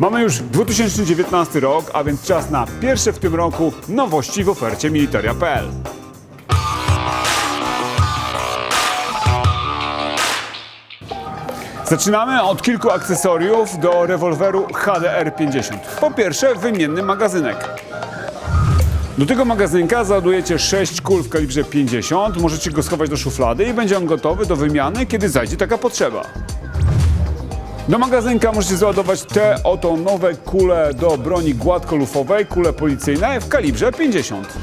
Mamy już 2019 rok, a więc czas na pierwsze w tym roku nowości w ofercie militaria.pl. Zaczynamy od kilku akcesoriów do rewolweru HDR50. Po pierwsze, wymienny magazynek. Do tego magazynka załadujecie 6 kul w kalibrze 50, możecie go schować do szuflady i będzie on gotowy do wymiany, kiedy zajdzie taka potrzeba. Do magazynka możecie załadować te oto nowe kule do broni gładkolufowej, kule policyjne w kalibrze 50.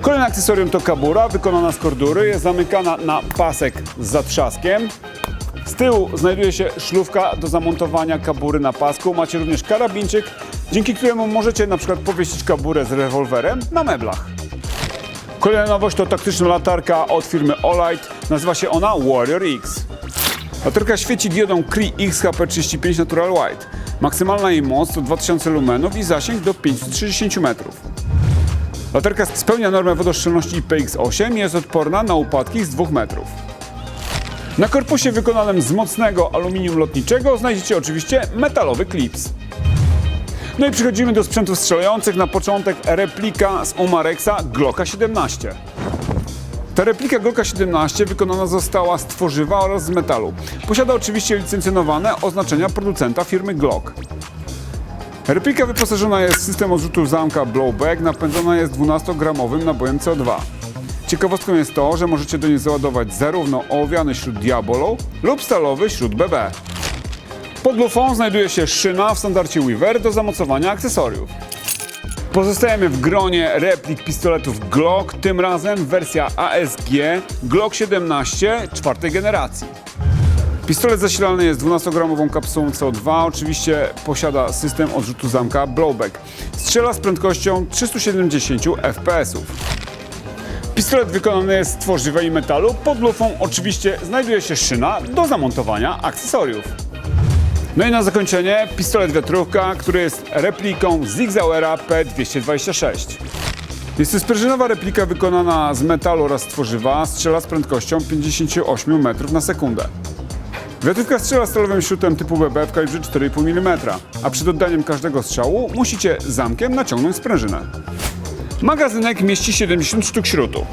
Kolejne akcesorium to kabura, wykonana z kordury, jest zamykana na pasek z zatrzaskiem. Z tyłu znajduje się szlufka do zamontowania kabury na pasku. Macie również karabinczyk, dzięki któremu możecie na przykład powiesić kaburę z rewolwerem na meblach. Kolejna nowość to taktyczna latarka od firmy Olight. Nazywa się ona Warrior X. Latarka świeci diodą Cree XHP35 Natural White. Maksymalna jej moc to 2000 lumenów i zasięg do 530 metrów. Latarka spełnia normę wodoszczelności IPX8 i jest odporna na upadki z 2 metrów. Na korpusie wykonanym z mocnego aluminium lotniczego znajdziecie oczywiście metalowy klips. No i przechodzimy do sprzętów strzelających. Na początek replika z Omarexa Glocka 17. Ta replika Glocka 17 wykonana została z tworzywa oraz z metalu. Posiada oczywiście licencjonowane oznaczenia producenta firmy Glock. Replika wyposażona jest w system odrzutu zamka blowback, napędzona jest 12-gramowym nabojem CO2. Ciekawostką jest to, że możecie do niej załadować zarówno ołowiany śrut Diabolo lub stalowy śrut BB. Pod lufą znajduje się szyna w standardzie Weaver do zamocowania akcesoriów. Pozostajemy w gronie replik pistoletów Glock, tym razem wersja ASG Glock 17 czwartej generacji. Pistolet zasilany jest 12-gramową kapsułą CO2, oczywiście posiada system odrzutu zamka blowback. Strzela z prędkością 370 fps. Pistolet wykonany jest z tworzywa i metalu, pod lufą oczywiście znajduje się szyna do zamontowania akcesoriów. No i na zakończenie pistolet wiatrówka, który jest repliką Zigzauera P226. Jest to sprężynowa replika wykonana z metalu oraz tworzywa, strzela z prędkością 58 metrów na sekundę. Wiatrówka strzela stalowym śrutem typu BB w kalibrze 4,5 mm, a przed oddaniem każdego strzału musicie zamkiem naciągnąć sprężynę. Magazynek mieści 70 sztuk śrutu.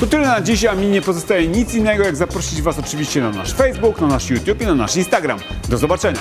To tyle na dziś, a mi nie pozostaje nic innego, jak zaprosić Was oczywiście na nasz Facebook, na nasz YouTube i na nasz Instagram. Do zobaczenia!